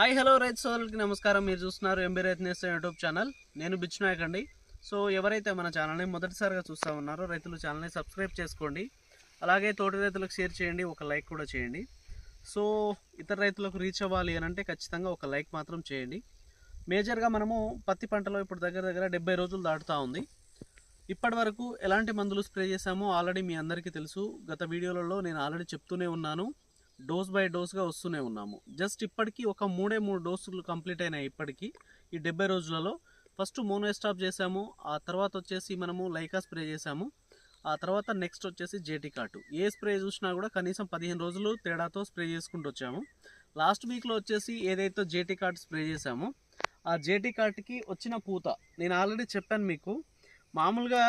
Hi hello రైతు సోదరులకి నమస్కారం. మీరు చూస్తున్నారు ఎంబీ రైతు నేస్తం యూట్యూబ్ ఛానల్. నేను బిచ్చు నాయక్ అండి సో ఎవరైతే మన ఛానల్ని మొదటిసారిగా చూస్తూ ఉన్నారో రైతులు ఛానల్ని సబ్స్క్రైబ్ చేసుకోండి. అలాగే తోటి రైతులకు షేర్ చేయండి ఒక లైక్ కూడా చేయండి. సో ఇతర రైతులకు రీచ్ అవ్వాలి అని అంటే ఖచ్చితంగా ఒక లైక్ మాత్రం చేయండి. మేజర్గా మనము పత్తి పంటలో ఇప్పుడు దగ్గర దగ్గర డెబ్బై రోజులు దాటుతూ ఉంది. ఇప్పటి వరకు ఎలాంటి మందులు స్ప్రే చేశామో ఆల్రెడీ మీ అందరికీ తెలుసు. గత వీడియోలలో నేను ఆల్రెడీ చెప్తూనే ఉన్నాను. డోస్ బై డోస్గా వస్తూనే ఉన్నాము. జస్ట్ ఇప్పటికీ ఒక మూడే మూడు డోసులు కంప్లీట్ అయినాయి ఇప్పటికీ. ఈ డెబ్బై రోజులలో ఫస్ట్ మోనోస్టాప్ చేసాము ఆ తర్వాత వచ్చేసి మనము లైకా స్ప్రే చేసాము ఆ తర్వాత నెక్స్ట్ వచ్చేసి జేటీ కాటు ఏ స్ప్రే చూసినా కూడా కనీసం పదిహేను రోజులు తేడాతో స్ప్రే చేసుకుంటూ వచ్చాము. లాస్ట్ వీక్లో వచ్చేసి ఏదైతే జేటీ కాట్ స్ప్రే చేసామో ఆ జేటీ కార్ట్కి వచ్చిన పూత నేను ఆల్రెడీ చెప్పాను మీకు మామూలుగా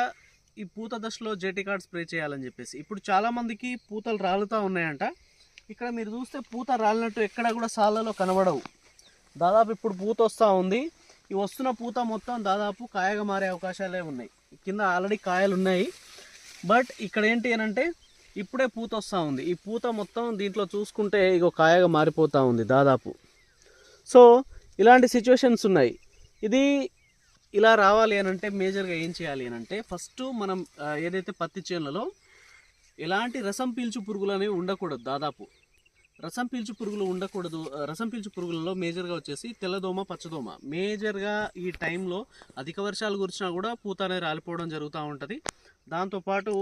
ఈ పూత దశలో జేటీ కాట్ స్ప్రే చేయాలని చెప్పేసి. ఇప్పుడు చాలామందికి పూతలు రాలుతూ ఉన్నాయంట. ఇక్కడ మీరు చూస్తే పూత రాలినట్టు ఎక్కడ కూడా సాలలో కనబడవు. దాదాపు ఇప్పుడు పూత వస్తూ ఉంది. ఈ వస్తున్న పూత మొత్తం దాదాపు కాయగా మారే అవకాశాలే ఉన్నాయి. కింద ఆల్రెడీ కాయలు ఉన్నాయి. బట్ ఇక్కడ ఏంటి అని అంటే ఇప్పుడే పూత వస్తూ ఉంది. ఈ పూత మొత్తం దీంట్లో చూసుకుంటే ఇక కాయగా మారిపోతూ ఉంది దాదాపు. సో ఇలాంటి సిచ్యువేషన్స్ ఉన్నాయి. ఇది ఇలా రావాలి అని అంటే మేజర్గా ఏం చేయాలి అని అంటే ఫస్ట్ మనం ఏదైతే పత్తి చేనులలో ఎలాంటి రసం పీల్చు పురుగులు అనేవి ఉండకూడదు దాదాపు. రసం పీల్చు పురుగులు ఉండకూడదు. రసం పీల్చు పురుగులలో మేజర్గా వచ్చేసి తెల్లదోమ పచ్చదోమ. మేజర్గా ఈ టైంలో అధిక వర్షాలు కురిచినా కూడా పూత అనేది రాలిపోవడం జరుగుతూ ఉంటుంది. దాంతోపాటు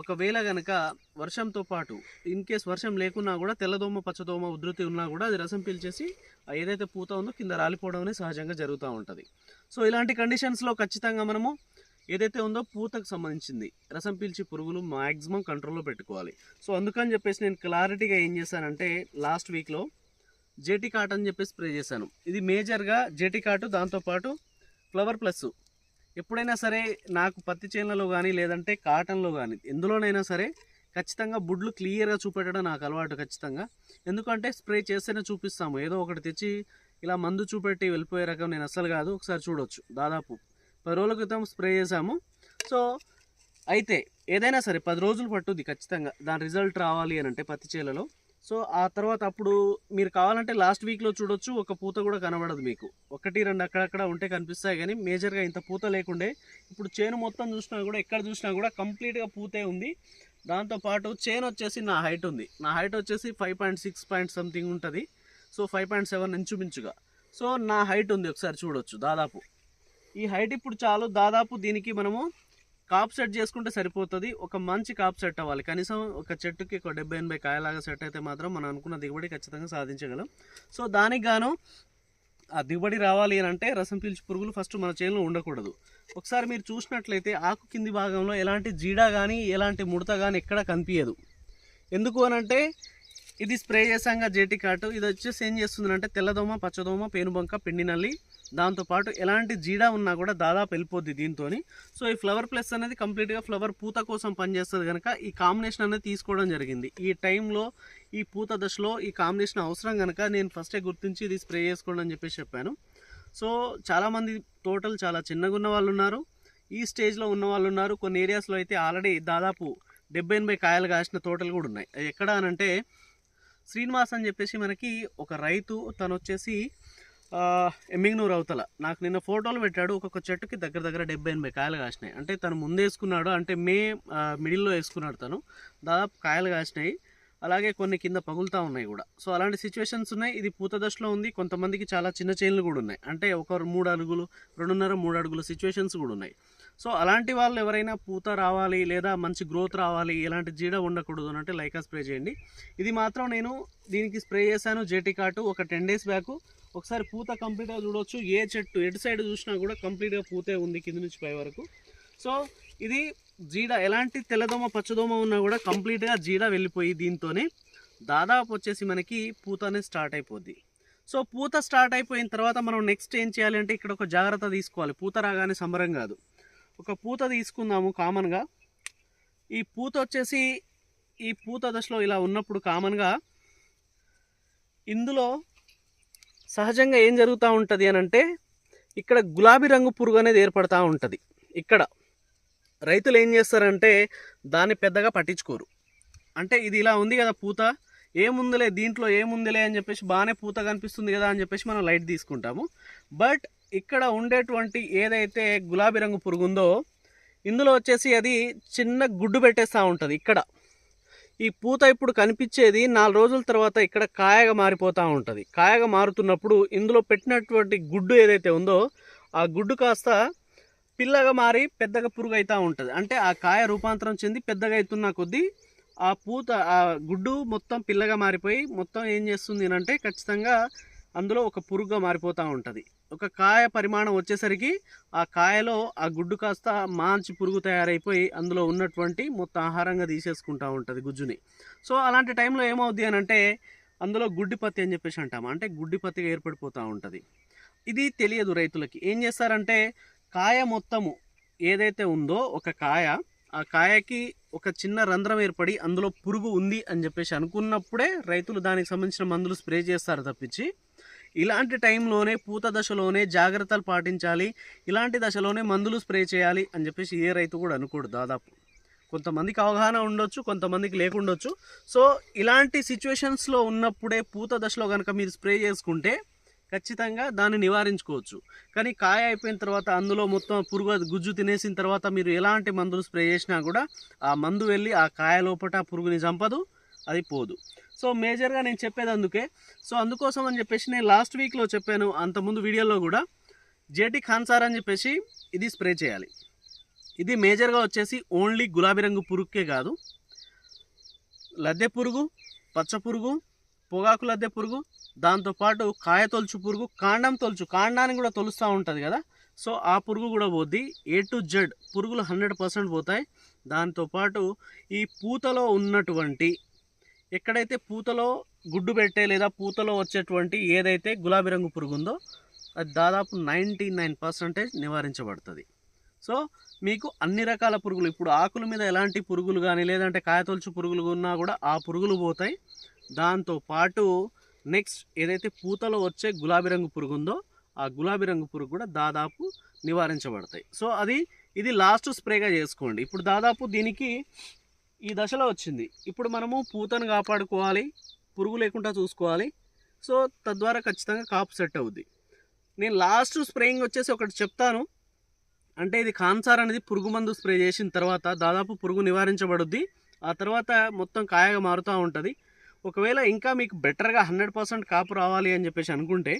ఒకవేళ కనుక వర్షంతో పాటు ఇన్ కేస్ వర్షం లేకున్నా కూడా తెల్లదోమ పచ్చదోమ ఉధృతి ఉన్నా కూడా అది రసం పీల్చేసి ఏదైతే పూత ఉందో కింద రాలిపోవడం అనేది సహజంగా జరుగుతూ ఉంటుంది. సో ఇలాంటి కండిషన్స్లో ఖచ్చితంగా మనము ఏదైతే ఉందో పూతకు సంబంధించింది. రసం పీల్చి పురుగులు మ్యాక్సిమం కంట్రోల్లో పెట్టుకోవాలి. సో అందుకని చెప్పేసి నేను క్లారిటీగా ఏం చేశానంటే లాస్ట్ వీక్లో జేటీ కాట్ అని చెప్పేసి స్ప్రే చేశాను. ఇది మేజర్గా జేటీ కాటు దాంతోపాటు ఫ్లవర్ ప్లస్. ఎప్పుడైనా సరే నాకు పత్తి చేనులలో కానీ లేదంటే కాటన్లో కానీ ఎందులోనైనా సరే ఖచ్చితంగా బుడ్లు క్లియర్గా చూపెట్టడం నాకు అలవాటు ఖచ్చితంగా. ఎందుకంటే స్ప్రే చేస్తేనే చూపిస్తాము. ఏదో ఒకటి తెచ్చి ఇలా మందు చూపెట్టి వెళ్ళిపోయే రకం నేను అస్సలు కాదు. ఒకసారి చూడొచ్చు. దాదాపు పది రోజుల క్రితం స్ప్రే చేసాము సో అయితే ఏదైనా సరే పది రోజులు పట్టుద్ది ఖచ్చితంగా. దాని రిజల్ట్ రావాలి అని అంటే పత్తి చేలలో. సో ఆ తర్వాత అప్పుడు మీరు కావాలంటే లాస్ట్ వీక్లో చూడొచ్చు. ఒక పూత కూడా కనబడదు మీకు. ఒకటి రెండు అక్కడక్కడ ఉంటే కనిపిస్తాయి కానీ మేజర్గా ఇంత పూత లేకుండే. ఇప్పుడు చేను మొత్తం చూసినా కూడా ఎక్కడ చూసినా కూడా కంప్లీట్గా పూతే ఉంది. దాంతోపాటు చేను వచ్చేసి నా హైట్ ఉంది. నా హైట్ వచ్చేసి five point six point something ఉంటుంది. సో ఫైవ్ పాయింట్ సెవెన్ ఇంచుమించుగా. సో నా హైట్ ఉంది. ఒకసారి చూడొచ్చు. దాదాపు ఈ హైట్ ఇప్పుడు చాలు దాదాపు దీనికి మనము కాప్ సెట్ చేసుకుంటే సరిపోతుంది. ఒక మంచి కాప్ సెట్ అవ్వాలి. కనీసం ఒక చెట్టుకి ఒక డెబ్బై ఎనభై కాయలాగా సెట్ అయితే మాత్రం మనం అనుకున్న దిగుబడి ఖచ్చితంగా సాధించగలం. సో దానికి గాను ఆ దిగుబడి రావాలి అని అంటే రసం పీల్చి పురుగులు ఫస్ట్ మన చేనులో ఉండకూడదు. ఒకసారి మీరు చూసినట్లయితే ఆకు కింది భాగంలో ఎలాంటి జీడా కానీ ఎలాంటి ముడత కానీ ఎక్కడ కనిపించదు ఎందుకు అని అంటే ఇది స్ప్రే చేసాక జేటీ కాటు. ఇది వచ్చేసి ఏం చేస్తుందంటే తెల్లదోమ పచ్చదోమ పేనుబంక పిండి నల్లి దాంతోపాటు ఎలాంటి జీడా ఉన్నా కూడా దాదాపు వెళ్ళిపోద్ది దీంతో సో ఈ ఫ్లవర్ ప్లస్ అనేది కంప్లీట్గా ఫ్లవర్ పూత కోసం పనిచేస్తుంది కనుక ఈ కాంబినేషన్ అనేది తీసుకోవడం జరిగింది. ఈ టైంలో ఈ పూత దశలో ఈ కాంబినేషన్ అవసరం కనుక నేను ఫస్టే గుర్తించి ఇది స్ప్రే చేసుకోండి అని చెప్పేసి చెప్పాను. సో చాలామంది తోటలు చాలా చిన్నగా ఉన్న వాళ్ళు ఉన్నారు. ఈ స్టేజ్లో ఉన్న వాళ్ళు ఉన్నారు. కొన్ని ఏరియాస్లో అయితే ఆల్రెడీ దాదాపు డెబ్బై ఎనభై కాయలు కాసిన తోటలు కూడా ఉన్నాయి. ఎక్కడ అనంటే శ్రీనివాస్ అని చెప్పేసి మనకి ఒక రైతు తను వచ్చేసి ఎమ్మింగ్నూరు అవతల. నాకు నిన్న ఫోటోలు పెట్టాడు ఒక్కొక్క చెట్టుకి దగ్గర దగ్గర డెబ్బై ఎనభై కాయలు కాసినాయి. అంటే తను ముందేసుకున్నాడు అంటే మే మిడిల్లో వేసుకున్నాడు తను. దాదాపు కాయలు కాసినాయి. అలాగే కొన్ని కింద పగులుతూ ఉన్నాయి కూడా. సో అలాంటి సిచ్యువేషన్స్ ఉన్నాయి. ఇది పూత దశలో ఉంది. కొంతమందికి చాలా చిన్న చైన్లు కూడా ఉన్నాయి. అంటే ఒక మూడు అడుగులు రెండున్నర మూడు అడుగుల సిచ్యువేషన్స్ కూడా ఉన్నాయి. సో అలాంటి వాళ్ళు ఎవరైనా పూత రావాలి లేదా మంచి గ్రోత్ రావాలి ఎలాంటి జీడ ఉండకూడదు అని అంటే లైకా స్ప్రే చేయండి. ఇది మాత్రం నేను దీనికి స్ప్రే చేశాను జేటీ కాటు ఒక టెన్ డేస్ బ్యాక్. ఒకసారి పూత కంప్లీట్గా చూడొచ్చు. ఏ చెట్టు ఎటు సైడ్ చూసినా కూడా కంప్లీట్గా పూతే ఉంది కింద నుంచి పై వరకు. సో ఇది జీడ ఎలాంటి తెల్లదోమ పచ్చదోమ ఉన్నా కూడా కంప్లీట్గా జీడ వెళ్ళిపోయి దీంతోనే దాదాపు వచ్చేసి మనకి పూతనే స్టార్ట్ అయిపోద్ది. సో పూత స్టార్ట్ అయిపోయిన తర్వాత మనం నెక్స్ట్ ఏం చేయాలి అంటే ఇక్కడ ఒక జాగ్రత్త తీసుకోవాలి. పూత రాగానే సంబరం కాదు. ఒక పూత తీసుకుందాము కామన్గా. ఈ పూత వచ్చేసి ఈ పూత దశలో ఇలా ఉన్నప్పుడు కామన్గా ఇందులో సహజంగా ఏం జరుగుతూ ఉంటుంది అని అంటే ఇక్కడ గులాబీ రంగు పురుగు అనేది ఏర్పడుతూ ఉంటుంది. ఇక్కడ రైతులు ఏం చేస్తారంటే దాన్ని పెద్దగా పట్టించుకోరు. అంటే ఇది ఇలా ఉంది కదా పూత ఏముందిలే దీంట్లో ఏముందిలే అని చెప్పేసి బాగానే పూత కనిపిస్తుంది కదా అని చెప్పేసి మనం లైట్ తీసుకుంటాము. బట్ ఇక్కడ ఉండేటువంటి ఏదైతే గులాబీ రంగు పురుగు ఉందో ఇందులో వచ్చేసి అది చిన్న గుడ్డు పెట్టేస్తూ ఉంటుంది ఇక్కడ. ఈ పూత ఇప్పుడు కనిపించేది నాలుగు రోజుల తర్వాత ఇక్కడ కాయగా మారిపోతూ ఉంటుంది. కాయగా మారుతున్నప్పుడు ఇందులో పెట్టినటువంటి గుడ్డు ఏదైతే ఉందో ఆ గుడ్డు కాస్త పిల్లగా మారి పెద్దగా పురుగు అవుతూ ఉంటుంది. అంటే ఆ కాయ రూపాంతరం చెంది పెద్దగా అవుతున్న కొద్దీ ఆ పూత ఆ గుడ్డు మొత్తం పిల్లగా మారిపోయి మొత్తం ఏం చేస్తుంది అంటే ఖచ్చితంగా అందులో ఒక పురుగుగా మారిపోతూ ఉంటుంది. ఒక కాయ పరిమాణం వచ్చేసరికి ఆ కాయలో ఆ గుడ్డు కాస్త మాంచి పురుగు తయారైపోయి అందులో ఉన్నటువంటి మొత్తం ఆహారంగా తీసేసుకుంటూ ఉంటుంది గుజ్జుని. సో అలాంటి టైంలో ఏమవుద్ది అని అంటే అందులో గుడ్డిపత్తి అని చెప్పేసి అంటాము. అంటే గుడ్డిపత్తిగా ఏర్పడిపోతూ ఉంటుంది. ఇది తెలియదు రైతులకి. ఏం చేస్తారంటే కాయ మొత్తము ఏదైతే ఉందో ఒక కాయ ఆ కాయకి ఒక చిన్న రంధ్రం ఏర్పడి అందులో పురుగు ఉంది అని చెప్పేసి అనుకున్నప్పుడే రైతులు దానికి సంబంధించిన మందులు స్ప్రే చేస్తారు తప్పించి. ఇలాంటి టైంలోనే పూత దశలోనే జాగ్రత్తలు పాటించాలి. ఇలాంటి దశలోనే మందులు స్ప్రే చేయాలి అని చెప్పేసి ఏ రైతు కూడా అనుకోడు దాదాపు. కొంతమందికి అవగాహన ఉండొచ్చు కొంతమందికి లేకుండొచ్చు. సో ఇలాంటి సిచ్యువేషన్స్లో ఉన్నప్పుడే పూత దశలో కనుక మీరు స్ప్రే చేసుకుంటే ఖచ్చితంగా దాన్ని నివారించుకోవచ్చు. కానీ కాయ అయిపోయిన తర్వాత అందులో మొత్తం పురుగు గుజ్జు తినేసిన తర్వాత మీరు ఎలాంటి మందులు స్ప్రే చేసినా కూడా ఆ మందు వెళ్ళి ఆ కాయ లోపల పురుగుని చంపదు అది పోదు. సో మేజర్గా నేను చెప్పేది అందుకే. సో అందుకోసం అని చెప్పేసి నేను లాస్ట్ వీక్లో చెప్పాను అంతకుముందు వీడియోలో కూడా. జేటి ఖాన్సార్ అని చెప్పేసి ఇది స్ప్రే చేయాలి. ఇది మేజర్గా వచ్చేసి ఓన్లీ గులాబీ రంగు పురుగుకే కాదు. లద్దె పురుగు పచ్చ పురుగు పొగాకు లద్దె పురుగు దాంతోపాటు కాయ తొలుచు పురుగు కాండం తొలుచు కాండాన్ని కూడా తొలుస్తూ ఉంటుంది కదా. సో ఆ పురుగు కూడా పోద్ది. ఏ టు జెడ్ పురుగులు హండ్రెడ్ పర్సెంట్ పోతాయి. దాంతోపాటు ఈ పూతలో ఉన్నటువంటి ఎక్కడైతే పూతలో గుడ్డు పెట్టే లేదా పూతలో వచ్చేటువంటి ఏదైతే గులాబీ రంగు పురుగు ఉందో అది దాదాపు నైంటీ నైన్ పర్సెంటేజ్ నివారించబడుతుంది. సో మీకు అన్ని రకాల పురుగులు ఇప్పుడు ఆకుల మీద ఎలాంటి పురుగులు కానీ లేదంటే కాయతొలుచు పురుగులు ఉన్నా కూడా ఆ పురుగులు పోతాయి. దాంతోపాటు నెక్స్ట్ ఏదైతే పూతలో వచ్చే గులాబీ రంగు పురుగు ఉందో ఆ గులాబీ రంగు పురుగు కూడా దాదాపు నివారించబడతాయి. సో అది ఇది లాస్ట్ స్ప్రేగా చేసుకోండి. ఇప్పుడు దాదాపు దీనికి ఈ దశలో వచ్చింది. ఇప్పుడు మనము పూతను కాపాడుకోవాలి పురుగు లేకుండా చూసుకోవాలి. సో తద్వారా ఖచ్చితంగా కాపు సెట్ అవుద్ది. నేను లాస్ట్ స్ప్రేయింగ్ వచ్చేసి ఒకటి చెప్తాను. అంటే ఇది కాన్సార్ అనేది పురుగు మందు స్ప్రే చేసిన తర్వాత దాదాపు పురుగు నివారించబడుద్ది. ఆ తర్వాత మొత్తం కాయగా మారుతూ ఉంటుంది. ఒకవేళ ఇంకా మీకు బెటర్గా హండ్రెడ్ పర్సెంట్ కాపు రావాలి అని చెప్పేసి అనుకుంటే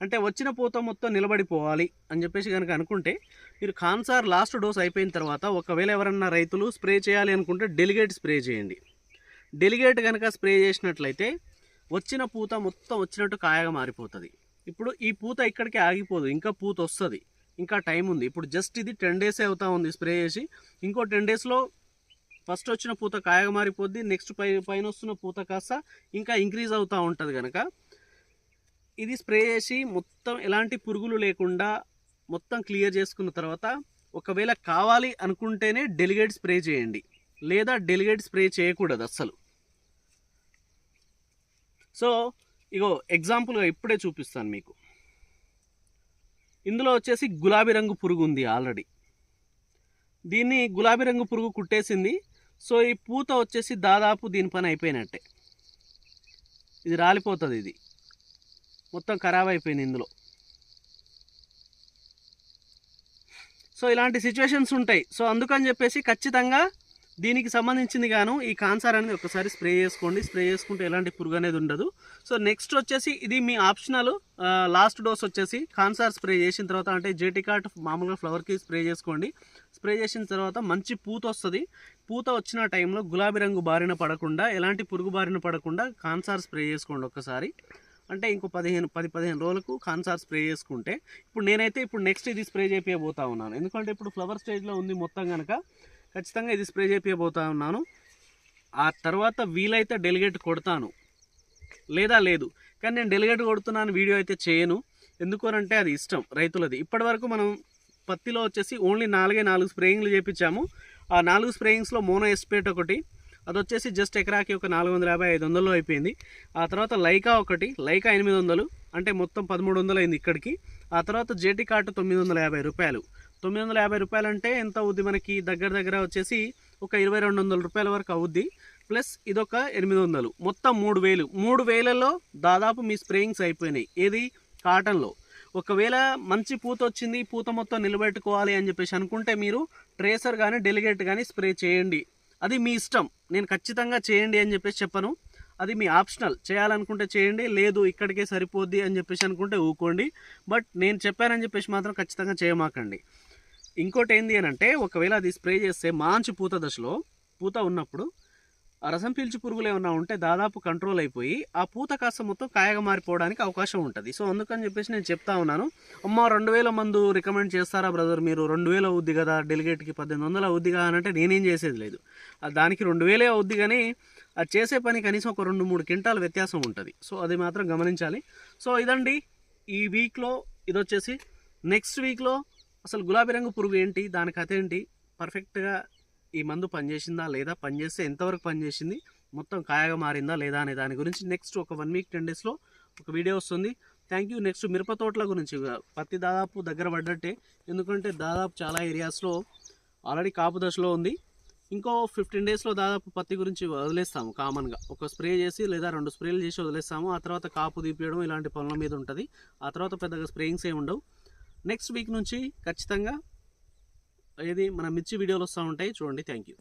అంటే వచ్చిన పూత మొత్తం నిలబడిపోవాలి అని చెప్పేసి కనుక అనుకుంటే మీరు కాన్సార్ లాస్ట్ డోస్ అయిపోయిన తర్వాత ఒకవేళ ఎవరన్నా రైతులు స్ప్రే చేయాలి అనుకుంటే డెలిగేట్ స్ప్రే చేయండి. డెలిగేట్ కనుక స్ప్రే చేసినట్లయితే వచ్చిన పూత మొత్తం వచ్చినట్టు కాయగా మారిపోతుంది. ఇప్పుడు ఈ పూత ఇక్కడికి ఆగిపోదు ఇంకా పూత వస్తుంది ఇంకా టైం ఉంది. ఇప్పుడు జస్ట్ ఇది టెన్ డేసే అవుతా ఉంది స్ప్రే చేసి ఇంకో టెన్ డేస్లో ఫస్ట్ వచ్చిన పూత కాయగా మారిపోద్ది నెక్స్ట్ పై పైన వస్తున్న పూత కాస్త ఇంకా ఇంక్రీజ్ అవుతూ ఉంటుంది కనుక ఇది స్ప్రే చేసి మొత్తం ఎలాంటి పురుగులు లేకుండా మొత్తం క్లియర్ చేసుకున్న తర్వాత ఒకవేళ కావాలి అనుకుంటేనే డెలిగేట్ స్ప్రే చేయండి. లేదా డెలిగేట్ స్ప్రే చేయకూడదు అస్సలు. సో ఇగో ఎగ్జాంపుల్గా ఇప్పుడే చూపిస్తాను మీకు. ఇందులో వచ్చేసి గులాబీ రంగు పురుగు ఉంది ఆల్రెడీ. దీన్ని గులాబీ రంగు పురుగు కుట్టేసింది సో ఈ పూత వచ్చేసి దాదాపు దీని పని అయిపోయినట్టే. ఇది రాలిపోతుంది ఇది. మొత్తం ఖరాబ్ అయిపోయింది ఇందులో. సో ఇలాంటి సిచ్యువేషన్స్ ఉంటాయి. సో అందుకని చెప్పేసి ఖచ్చితంగా దీనికి సంబంధించింది గాను ఈ కాన్సార్ అనేది ఒకసారి స్ప్రే చేసుకోండి. స్ప్రే చేసుకుంటే ఎలాంటి పురుగు అనేది ఉండదు. సో నెక్స్ట్ వచ్చేసి ఇది మీ ఆప్షనల్ లాస్ట్ డోస్ వచ్చేసి కాన్సార్ స్ప్రే చేసిన తర్వాత అంటే జేటికాట్ మామూలుగా ఫ్లవర్కి స్ప్రే చేసుకోండి. స్ప్రే చేసిన తర్వాత మంచి పూత వస్తుంది. పూత వచ్చిన టైంలో గులాబీ రంగు బారిన పడకుండా ఎలాంటి పురుగు బారిన పడకుండా కాన్సార్ స్ప్రే చేసుకోండి ఒక్కసారి. అంటే ఇంకో పదిహేను పది పదిహేను రోజులకు కాన్సార్ స్ప్రే చేసుకుంటే. ఇప్పుడు నేనైతే ఇప్పుడు నెక్స్ట్ ఇది స్ప్రే చేపియబోతా ఉన్నాను. ఎందుకంటే ఇప్పుడు ఫ్లవర్ స్టేజ్లో ఉంది మొత్తం కనుక ఖచ్చితంగా ఇది స్ప్రే చేపియబోతా ఉన్నాను. ఆ తర్వాత వీలైతే డెలిగేట్ కొడతాను. లేదా లేదు. కానీ నేను డెలిగేట్ కొడుతున్నాను వీడియో అయితే చేయను. ఎందుకనంటే అది ఇష్టం రైతులది. ఇప్పటివరకు మనం పత్తిలో వచ్చేసి ఓన్లీ నాలుగే నాలుగు స్ప్రేయింగ్లు చేపించాము. ఆ నాలుగు స్ప్రేయింగ్స్లో మోనో ఎస్పేట్ ఒకటి అది వచ్చేసి జస్ట్ ఎకరాకి ఒక నాలుగు వందల యాభై ఐదు వందల్లో అయిపోయింది. ఆ తర్వాత లైకా ఒకటి లైకా ఎనిమిది వందలు అంటే మొత్తం పదమూడు వందలు అయింది ఇక్కడికి. ఆ తర్వాత జేటీ కార్టు తొమ్మిది వందల యాభై రూపాయలు. తొమ్మిది వందల యాభై రూపాయలు అంటే ఎంత అవుద్ది మనకి? దగ్గర దగ్గర వచ్చేసి ఒక ఇరవై రెండు వందల రూపాయల వరకు అవుద్ది. ప్లస్ ఇదొక ఎనిమిది వందలు. మొత్తం మూడు వేలు. మూడు వేలలో దాదాపు మీ స్ప్రేయింగ్స్ అయిపోయినాయి. ఏది? కాటన్లో. ఒకవేళ మంచి పూత వచ్చింది పూత మొత్తం నిలబెట్టుకోవాలి అని చెప్పేసి అనుకుంటే మీరు ట్రేసర్ కానీ డెలిగేట్ కానీ స్ప్రే చేయండి. అది మీ ఇష్టం. నేను ఖచ్చితంగా చేయండి అని చెప్పేసి చెప్పను. అది మీ ఆప్షనల్. చేయాలనుకుంటే చేయండి లేదు ఇక్కడికే సరిపోద్ది అని చెప్పేసి అనుకుంటే ఊకోండి. బట్ నేను చెప్పానని చెప్పేసి మాత్రం ఖచ్చితంగా చేయమాకండి. ఇంకోటి ఏంది అని అంటే ఒకవేళ అది స్ప్రే చేస్తే మంచి పూత దశలో పూత ఉన్నప్పుడు ఆ రసం పీల్చి పురుగులు ఏమన్నా ఉంటే దాదాపు కంట్రోల్ అయిపోయి ఆ పూత కాస్త మొత్తం కాయగా మారిపోవడానికి అవకాశం ఉంటుంది. సో అందుకని చెప్పేసి నేను చెప్తా ఉన్నాను. అమ్మ రెండు వేల మందు రికమెండ్ చేస్తారా బ్రదర్ మీరు? రెండు వేలు అవుద్ది కదా డెలిగేట్కి పద్దెనిమిది వందలు అవుద్ది కదా అని అంటే నేనేం చేసేది లేదు. దానికి రెండు వేలే అవుద్ది కానీ అది చేసే పని కనీసం ఒక రెండు మూడు క్వింటాల వ్యత్యాసం ఉంటుంది. సో అది మాత్రం గమనించాలి. సో ఇదండి ఈ వీక్లో ఇది వచ్చేసి నెక్స్ట్ వీక్లో అసలు గులాబీ రంగు పురుగు ఏంటి? దాని కథ ఏంటి? పర్ఫెక్ట్గా ఈ మందు పనిచేసిందా లేదా? పనిచేస్తే ఎంతవరకు పనిచేసింది? మొత్తం కాయగా మారిందా లేదా అనే దాని గురించి నెక్స్ట్ ఒక వన్ వీక్ టెన్ డేస్లో ఒక వీడియో వస్తుంది. థ్యాంక్ యూ నెక్స్ట్ మిరప తోటల గురించి. పత్తి దాదాపు దగ్గర పడ్డట్టే. ఎందుకంటే దాదాపు చాలా ఏరియాస్లో ఆల్రెడీ కాపు దశలో ఉంది. ఇంకో ఫిఫ్టీన్ డేస్లో దాదాపు పత్తి గురించి వదిలేస్తాము కామన్గా ఒక స్ప్రే చేసి లేదా రెండు స్ప్రేలు చేసి వదిలేస్తాము. ఆ తర్వాత కాపు తీపియడం ఇలాంటి పనుల మీద ఉంటుంది. ఆ తర్వాత పెద్దగా స్ప్రేయింగ్స్ ఏమి ఉండవు. నెక్స్ట్ వీక్ నుంచి ఖచ్చితంగా ఏది మన మిర్చి వీడియోలు వస్తూ ఉంటాయి. చూడండి. Thank you